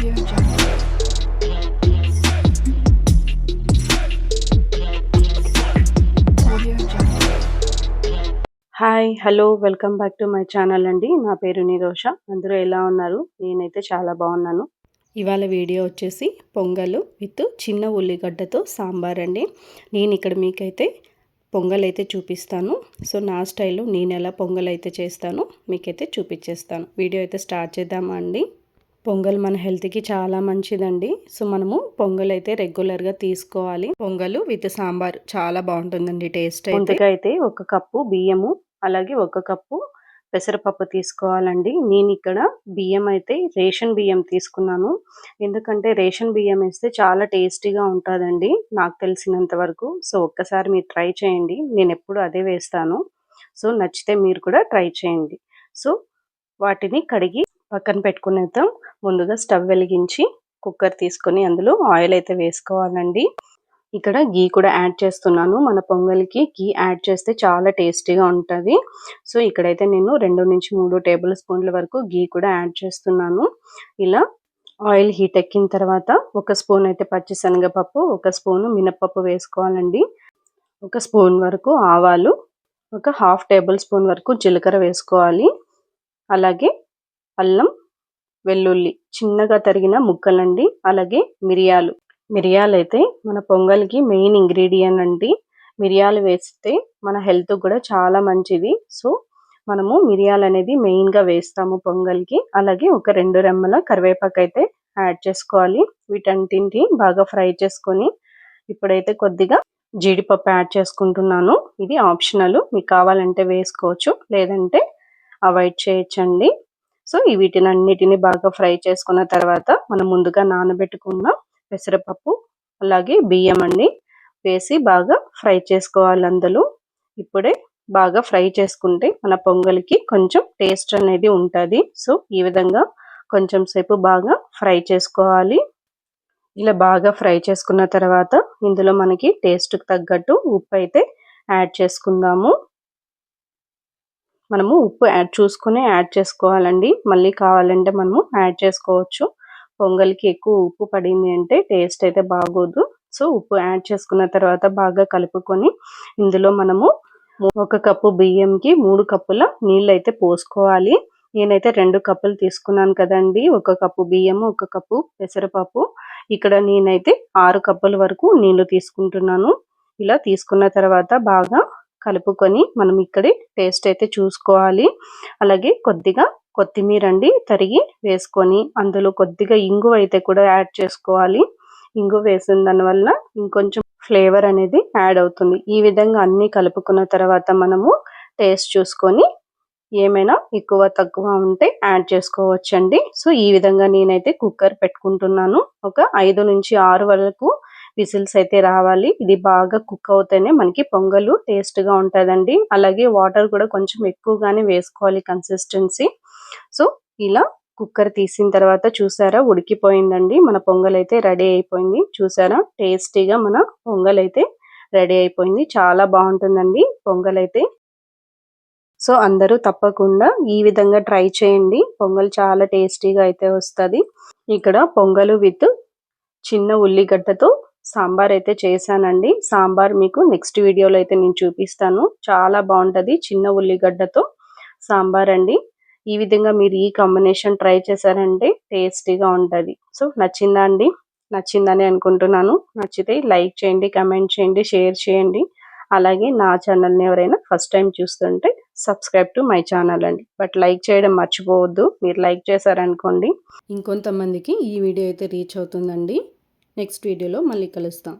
Hi hello welcome back to my channel అండి. నా పేరు నిరోష. అందరూ ఎలా ఉన్నారు? నేనైతే చాలా బాగున్నాను. ఇవాళ వీడియో వచ్చేసి పొంగల్ విత్ చిన్న ఉల్లిగడ్డతో సాంబార్ అండి. నేను ఇక్కడ మీకైతే పొంగల్ అయితే చూపిస్తాను. సో నా స్టైల్లో నేను ఎలా పొంగల్ అయితే చేస్తానో మీకైతే చూపించేస్తాను వీడియో అయితే స్టార్ట్ చేద్దామా అండి? పొంగల్ మన హెల్త్కి చాలా మంచిదండి. సో మనము పొంగల్ అయితే రెగ్యులర్గా తీసుకోవాలి. పొంగల్ విత్ సాంబార్ చాలా బాగుంటుందండి టేస్ట్ అయితే. అయితే ఒక కప్పు బియ్యము అలాగే ఒక కప్పు పెసరపప్పు తీసుకోవాలండి. నేను ఇక్కడ బియ్యం అయితే రేషన్ బియ్యం తీసుకున్నాను. ఎందుకంటే రేషన్ బియ్యం వేస్తే చాలా టేస్టీగా ఉంటుందండి నాకు తెలిసినంత వరకు. సో ఒక్కసారి మీరు ట్రై చేయండి. నేను ఎప్పుడు అదే వేస్తాను. సో నచ్చితే మీరు కూడా ట్రై చేయండి. సో వాటిని కడిగి పక్కన పెట్టుకునేద్దాం. ముందుగా స్టవ్ వెలిగించి కుక్కర్ తీసుకొని అందులో ఆయిల్ అయితే వేసుకోవాలండి. ఇక్కడ గీ కూడా యాడ్ చేస్తున్నాను. మన పొంగల్కి గీ యాడ్ చేస్తే చాలా టేస్టీగా ఉంటుంది. సో ఇక్కడైతే నేను రెండు నుంచి మూడు టేబుల్ స్పూన్ల వరకు గీ కూడా యాడ్ చేస్తున్నాను. ఇలా ఆయిల్ హీట్ ఎక్కిన తర్వాత ఒక స్పూన్ అయితే పచ్చిశనగపప్పు ఒక స్పూన్ మినప్పప్పు వేసుకోవాలండి. ఒక స్పూన్ వరకు ఆవాలు ఒక హాఫ్ టేబుల్ స్పూన్ వరకు జీలకర్ర వేసుకోవాలి. అలాగే అల్లం వెల్లుల్లి చిన్నగా తరిగిన ముక్కలండి అలాగే మిరియాలు. మిరియాలు అయితే మన పొంగల్కి మెయిన్ ఇంగ్రీడియంట్ అండి. మిరియాలు వేస్తే మన హెల్త్ కూడా చాలా మంచిది. సో మనము మిరియాలు అనేది మెయిన్గా వేస్తాము పొంగల్కి. అలాగే ఒక రెండు రెమ్మల కరివేపాకు అయితే యాడ్ చేసుకోవాలి. వీటన్నింటిని బాగా ఫ్రై చేసుకొని ఇప్పుడైతే కొద్దిగా జీడిపప్పు యాడ్ చేసుకుంటున్నాను. ఇది ఆప్షనల్. మీకు కావాలంటే వేసుకోవచ్చు లేదంటే అవాయిడ్ చేయొచ్చండి. సో ఈ వీటినన్నిటిని బాగా ఫ్రై చేసుకున్న తర్వాత మనం ముందుగా నానబెట్టుకున్న పెసరపప్పు అలాగే బియ్యం అండి వేసి బాగా ఫ్రై చేసుకోవాలి అందులో. ఇప్పుడే బాగా ఫ్రై చేసుకుంటే మన పొంగల్కి కొంచెం టేస్ట్ అనేది ఉంటుంది. సో ఈ విధంగా కొంచెం సేపు బాగా ఫ్రై చేసుకోవాలి. ఇలా బాగా ఫ్రై చేసుకున్న తర్వాత ఇందులో మనకి టేస్ట్కి తగ్గట్టు ఉప్పు అయితే యాడ్ చేసుకుందాము. మనము ఉప్పు యాడ్ చూసుకొని యాడ్ చేసుకోవాలండి. మళ్ళీ కావాలంటే మనము యాడ్ చేసుకోవచ్చు. పొంగల్కి ఎక్కువ ఉప్పు పడింది అంటే టేస్ట్ అయితే బాగోదు. సో ఉప్పు యాడ్ చేసుకున్న తర్వాత బాగా కలుపుకొని ఇందులో మనము ఒక కప్పు బియ్యంకి మూడు కప్పుల నీళ్ళు అయితే పోసుకోవాలి. నేనైతే రెండు కప్పులు తీసుకున్నాను కదండి. ఒక కప్పు బియ్యము ఒక కప్పు పెసరపప్పు. ఇక్కడ నేనైతే ఆరు కప్పుల వరకు నీళ్ళు తీసుకుంటున్నాను. ఇలా తీసుకున్న తర్వాత బాగా కలుపుకొని మనం ఇక్కడే టేస్ట్ అయితే చూసుకోవాలి. అలాగే కొద్దిగా కొత్తిమీర అండి తరిగి వేసుకొని అందులో కొద్దిగా ఇంగు అయితే కూడా యాడ్ చేసుకోవాలి. ఇంగు వేసిన దానివల్ల ఇంకొంచెం ఫ్లేవర్ అనేది యాడ్ అవుతుంది. ఈ విధంగా అన్ని కలుపుకున్న తర్వాత మనము టేస్ట్ చూసుకొని ఏమైనా ఎక్కువ తక్కువ ఉంటే యాడ్ చేసుకోవచ్చండి. సో ఈ విధంగా నేనైతే కుక్కర్ పెట్టుకుంటున్నాను. ఒక ఐదు నుంచి ఆరు వరకు విజిల్స్ అయితే రావాలి. ఇది బాగా కుక్ అవుతేనే మనకి పొంగలు టేస్ట్గా ఉంటుందండి. అలాగే వాటర్ కూడా కొంచెం ఎక్కువగానే వేసుకోవాలి కన్సిస్టెన్సీ. సో ఇలా కుక్కర్ తీసిన తర్వాత చూసారా ఉడికిపోయిందండి. మన పొంగల్ అయితే రెడీ అయిపోయింది. చూసారా టేస్టీగా మన పొంగల్ అయితే రెడీ అయిపోయింది. చాలా బాగుంటుందండి పొంగల్ అయితే. సో అందరూ తప్పకుండా ఈ విధంగా ట్రై చేయండి. పొంగల్ చాలా టేస్టీగా అయితే వస్తుంది. ఇక్కడ పొంగలు విత్ చిన్న ఉల్లిగడ్డతో సాంబార్ అయితే చేశానండి. సాంబార్ మీకు నెక్స్ట్ వీడియోలో అయితే నేను చూపిస్తాను. చాలా బాగుంటుంది చిన్న ఉల్లిగడ్డతో సాంబార్ అండి. ఈ విధంగా మీరు ఈ కాంబినేషన్ ట్రై చేశారంటే టేస్టీగా ఉంటుంది. సో నచ్చిందా అండి? నచ్చిందని అనుకుంటున్నాను. నచ్చితే లైక్ చేయండి కమెంట్ చేయండి షేర్ చేయండి. అలాగే నా ఛానల్ని ఎవరైనా ఫస్ట్ టైం చూస్తుంటే సబ్స్క్రైబ్ టు మై ఛానల్ అండి. బట్ లైక్ చేయడం మర్చిపోవద్దు. మీరు లైక్ చేశారనుకోండి. ఇంకొంతమందికి ఈ వీడియో అయితే రీచ్ అవుతుందండి. నెక్స్ట్ వీడియోలో మళ్ళీ కలుస్తాం.